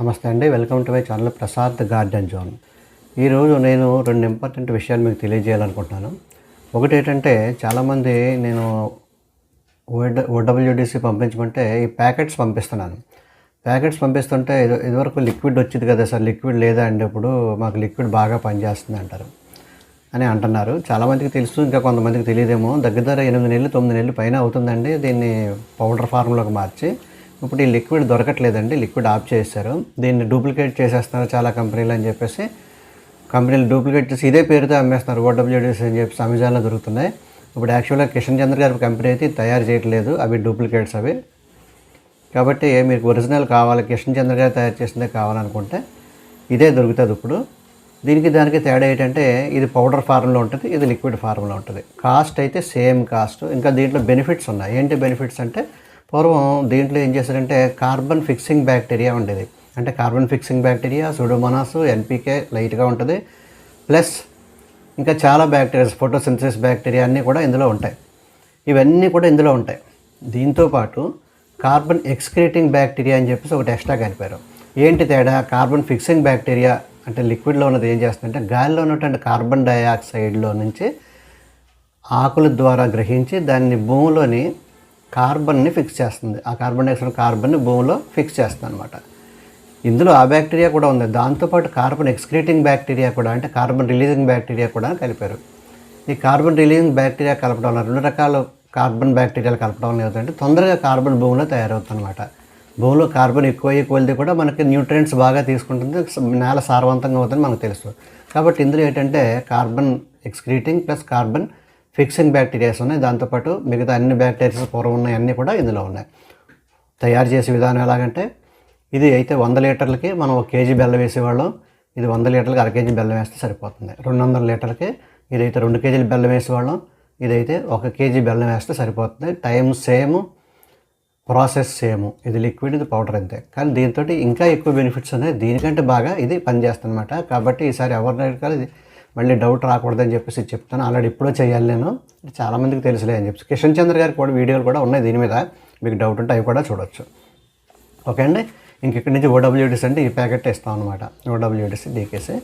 నమస్తే అండి. Welcome to my channel Prasad garden zone. ఈరోజు నేను రెండు ఇంపార్టెంట్ విషయాలు మీకు తెలియజేయాలనుకుంటున్నాను. ఒకటి ఏంటంటే చాలామంది నేను ఓడ ఓడబ్ల్యూడిసి పంపించమంటే ఈ ప్యాకెట్స్ పంపిస్తున్నాను. ప్యాకెట్స్ పంపిస్తుంటే ఇది ఇదివరకు లిక్విడ్ వచ్చింది కదా సార్ లిక్విడ్ లేదా అండి ఇప్పుడు? మాకు లిక్విడ్ బాగా పనిచేస్తుంది అంటారు అని అంటున్నారు. చాలామందికి తెలుసు ఇంకా కొంతమందికి తెలియదేమో. దగ్గర దగ్గర ఎనిమిది నెలలు తొమ్మిది నెలలు పైన అవుతుందండి దీన్ని పౌడర్ ఫార్మ్లోకి మార్చి. ఇప్పుడు ఈ లిక్విడ్ దొరకట్లేదండి లిక్విడ్ ఆఫ్ చేశారు. దీన్ని డూప్లికేట్ చేసేస్తున్నారు చాలా కంపెనీలు అని చెప్పేసి. కంపెనీలు డూప్లికేట్ చేసి ఇదే పేరుతో అమ్మేస్తున్నారు ఓడబ్ల్యూడీసీ అని చెప్పేసి అమెజాన్లో దొరుకుతున్నాయి. ఇప్పుడు యాక్చువల్గా కిషన్ చంద్ర గారి కంపెనీ అయితే తయారు చేయట్లేదు అవి డూప్లికేట్స్ అవి. కాబట్టి మీకు ఒరిజినల్ కావాలి కిషన్ చంద్ర గారు తయారు చేసిందే కావాలనుకుంటే ఇదే దొరుకుతుంది ఇప్పుడు. దీనికి దానికి తేడా ఏంటంటే ఇది పౌడర్ ఫార్మ్లో ఉంటుంది ఇది లిక్విడ్ ఫార్మ్లో ఉంటుంది. కాస్ట్ అయితే సేమ్ కాస్ట్. ఇంకా దీంట్లో బెనిఫిట్స్ ఉన్నాయి. ఏంటి బెనిఫిట్స్ అంటే పూర్వం దీంట్లో ఏం చేశారంటే కార్బన్ ఫిక్సింగ్ బ్యాక్టీరియా ఉండేది. అంటే carbon fixing bacteria pseudomonas NPK లైట్గా ఉంటుంది. ప్లస్ ఇంకా చాలా బ్యాక్టీరియాస్ ఫోటోసింథసిస్ బ్యాక్టీరియా అన్నీ కూడా ఇందులో ఉంటాయి. ఇవన్నీ కూడా ఇందులో ఉంటాయి. దీంతో పాటు కార్బన్ ఎక్స్క్రీటింగ్ బ్యాక్టీరియా అని చెప్పేసి ఒకటి ఎక్స్ట్రా కలిపారు ఏంటి తేడా? కార్బన్ ఫిక్సింగ్ బ్యాక్టీరియా అంటే లిక్విడ్లో ఉన్నది ఏం చేస్తుందంటే గాలిలో ఉన్నటువంటి కార్బన్ డైఆక్సైడ్లో నుంచి ఆకుల ద్వారా గ్రహించి దాన్ని భూమిలోని కార్బన్ని ఫిక్స్ చేస్తుంది. ఆ కార్బన్ డైఆక్సైడ్ కార్బన్ని భూమిలో ఫిక్స్ చేస్తుంది అనమాట ఇందులో ఆ బ్యాక్టీరియా కూడా ఉంది. దాంతోపాటు కార్బన్ ఎక్స్క్రీటింగ్ బ్యాక్టీరియా కూడా అంటే కార్బన్ రిలీజింగ్ బ్యాక్టీరియా కూడా కలిపారు. ఈ కార్బన్ రిలీజింగ్ బ్యాక్టీరియా కలపడం వల్ల రెండు రకాల కార్బన్ బ్యాక్టీరియాలు కలపడం వల్ల ఏమవుతుందంటే తొందరగా కార్బన్ భూమిలో తయారవుతుంది అనమాట భూమిలో కార్బన్ ఎక్కువ ఎక్కువ కూడా మనకి న్యూట్రియంట్స్ బాగా తీసుకుంటుంది. నేల సారవంతంగా అవుతుందని మనకు తెలుసు. కాబట్టి ఇందులో ఏంటంటే carbon excreting plus carbon fixing bacterias ఉన్నాయి. దాంతోపాటు మిగతా అన్ని బ్యాక్టీరియాస్ పూర్వం ఉన్నాయి. అన్నీ కూడా ఇందులో ఉన్నాయి. తయారు చేసే విధానం ఎలాగంటే ఇది అయితే వంద లీటర్లకి మనం ఒక కేజీ బెల్లం వేసేవాళ్ళం. ఇది వంద లీటర్లకి అర కేజీ బెల్లం వేస్తే సరిపోతుంది. రెండు వందల లీటర్లకి ఇదైతే రెండు కేజీలు బెల్లం వేసేవాళ్ళం. ఇదైతే ఒక కేజీ బెల్లం వేస్తే సరిపోతుంది. Time same process same. ఇది లిక్విడ్ ఇది పౌడర్ అంతే. కానీ దీంతో ఇంకా ఎక్కువ బెనిఫిట్స్ ఉన్నాయి. దీనికంటే బాగా ఇది పనిచేస్తుంది అనమాట కాబట్టి ఈసారి ఎవరిని అడగాలి ఇది మళ్ళీ డౌట్ రాకూడదని చెప్పేసి చెప్తాను. ఆల్రెడీ ఎప్పుడో చేయాలి నేను. చాలామందికి తెలుసులే అని చెప్పి కిషన్ చంద్ర గారికి కూడా వీడియోలు కూడా ఉన్నాయి దీని మీద. మీకు డౌట్ ఉంటే అవి కూడా చూడొచ్చు. ఓకే అండి? ఇంక ఇక్కడి నుంచి ఓడబ్ల్యూడిస్ అంటే ఈ ప్యాకెట్ ఇస్తాం అనమాట ఓడబ్ల్యూడిస్ డీకేసీ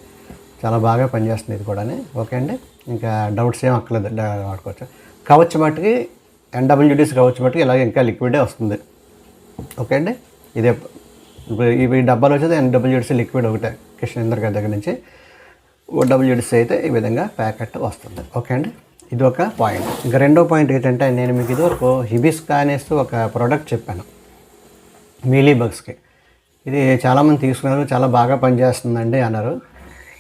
చాలా బాగా పనిచేస్తుంది ఇది కూడా ఓకే అండి? ఇంకా డౌట్స్ ఏం అక్కర్లేదు. వాడుకోవచ్చు. కవచ్ మట్టుకి ఎన్డబ్ల్యూడిస్ కవచ్ మట్టుకి ఇలాగే ఇంకా లిక్విడే వస్తుంది. ఓకే అండి? ఇదే ఇప్పుడు ఇవి డబ్బాలు వచ్చేది ఎన్డబ్ల్యూడిసి లిక్విడ్ ఒకటే కిషనేందర్ గారి దగ్గర నుంచి. ఓడబ్ల్యూడిసి అయితే ఈ విధంగా ప్యాకెట్ వస్తుంది. ఓకే అండి? ఇది ఒక పాయింట్. ఇంకా రెండో పాయింట్ ఏంటంటే నేను మీకు ఇది ఒక హిబిస్కా అనేసి ఒక ప్రోడక్ట్ చెప్పాను. మీలీ బగ్స్కి. ఇది చాలామంది తీసుకున్నారు చాలా బాగా పనిచేస్తుందండి అన్నారు.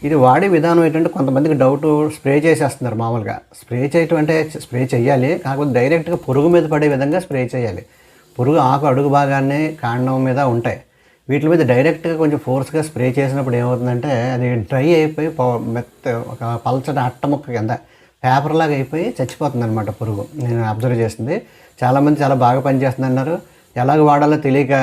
ఇది వాడే విధానం ఏంటంటే కొంతమందికి డౌట్ స్ప్రే చేసేస్తున్నారు మామూలుగా. స్ప్రే చేయటం అంటే స్ప్రే చేయాలి కాకపోతే డైరెక్ట్గా పురుగు మీద పడే విధంగా స్ప్రే చేయాలి. పురుగు ఆకు అడుగు భాగాన్ని కాండం మీద ఉంటాయి. వీటి మీద డైరెక్ట్గా కొంచెం ఫోర్స్గా స్ప్రే చేసినప్పుడు ఏమవుతుందంటే అది డ్రై అయిపోయి మెత్త ఒక పల్చటి అట్ట ముక్క కింద పేపర్లాగా అయిపోయి చచ్చిపోతుంది అనమాట పురుగు. నేను అబ్జర్వ్ చేసింది. చాలామంది చాలా బాగా పనిచేస్తుంది అన్నారు ఎలాగ వాడాలో తెలియక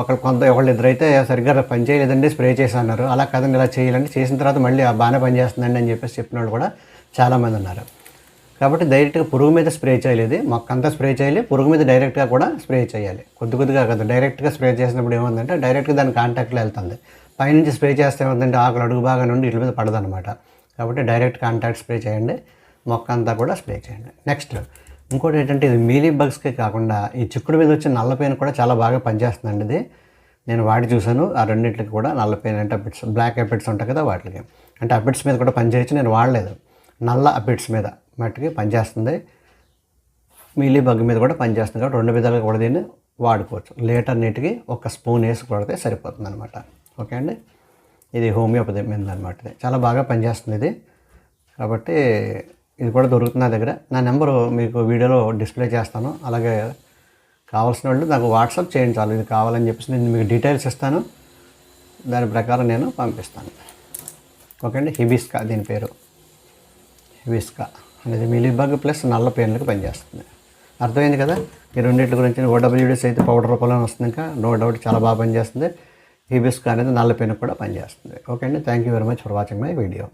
ఒకళ్ళు కొంత ఒకళ్ళు ఇద్దరైతే సరిగ్గా పని చేయలేదండి స్ప్రే చేసి అన్నారు అలా కదండి ఇలా చేయాలంటే చేసిన తర్వాత మళ్ళీ బాగానే పనిచేస్తుందండి అని చెప్పేసి చెప్పిన వాళ్ళు కూడా చాలామంది ఉన్నారు. కాబట్టి డైరెక్ట్గా పురుగు మీద స్ప్రే చేయలేదు. మొక్కంతా స్ప్రే చేయాలి. పురుగు మీద డైరెక్ట్గా కూడా స్ప్రే చేయాలి. కొద్ది కొద్దిగా కదా. డైరెక్ట్గా స్ప్రే చేసినప్పుడు ఏముందంటే డైరెక్ట్గా దాని కాంటాక్ట్లో వెళ్తుంది. పైనుంచి స్ప్రే చేస్తే ఏముందంటే ఆకులు అడుగు బాగా నుండి ఇళ్ళ మీద పడదనమాట కాబట్టి డైరెక్ట్ కాంటాక్ట్ స్ప్రే చేయండి. మొక్క అంతా కూడా స్ప్రే చేయండి. నెక్స్ట్ ఇంకోటి ఏంటంటే ఇది మీలీ బగ్స్కే కాకుండా ఈ చిక్కుడు మీద వచ్చే నల్ల పెయిన్ కూడా చాలా బాగా పనిచేస్తుందండి ఇది. నేను వాడి చూశాను. ఆ రెండింటికి కూడా నల్ల పెయిన్ అంటే అపిడ్స్ బ్లాక్ అపిడ్స్ ఉంటాయి కదా వాటికి. అంటే అపిడ్స్ మీద కూడా పనిచేయచ్చు. నేను వాడలేదు. నల్ల అపిడ్స్ మీద. మట్టికి పనిచేస్తుంది. మీలీ బగ్ మీద కూడా పనిచేస్తుంది కాబట్టి రెండు విధాలుగా కూడా దీన్ని వాడుకోవచ్చు. లీటర్ నీటికి ఒక స్పూన్ వేసి కొడితే సరిపోతుంది అనమాట ఓకే అండి? ఇది హోమియోపతి మీద అనమాట ఇది. చాలా బాగా పనిచేస్తుంది ఇది. కాబట్టి ఇది కూడా దొరుకుతుంది నా దగ్గర. నా నెంబరు మీకు వీడియోలో డిస్ప్లే చేస్తాను. అలాగే కావాల్సిన వాళ్ళు నాకు వాట్సాప్ చేయండి చాలు. ఇది కావాలని చెప్పేసి నేను మీకు డీటెయిల్స్ ఇస్తాను. దాని ప్రకారం నేను పంపిస్తాను. ఓకే అండి? హిబిస్కా దీని పేరు. హిబిస్కా. అనేది మిలీబగ్ ప్లస్ నల్ల పెయిన్లకు పనిచేస్తుంది. అర్థమైంది కదా? ఈ రెండింటి గురించి ఓడబ్ల్యూడిస్ అయితే పౌడర్ రూపంలో వస్తుంది ఇంకా. నో డౌట్ చాలా బాగా పనిచేస్తుంది. హీబిస్క్ అనేది నల్ల పెయిన్ కూడా పనిచేస్తుంది. ఓకే అండి. Thank you very much for watching my video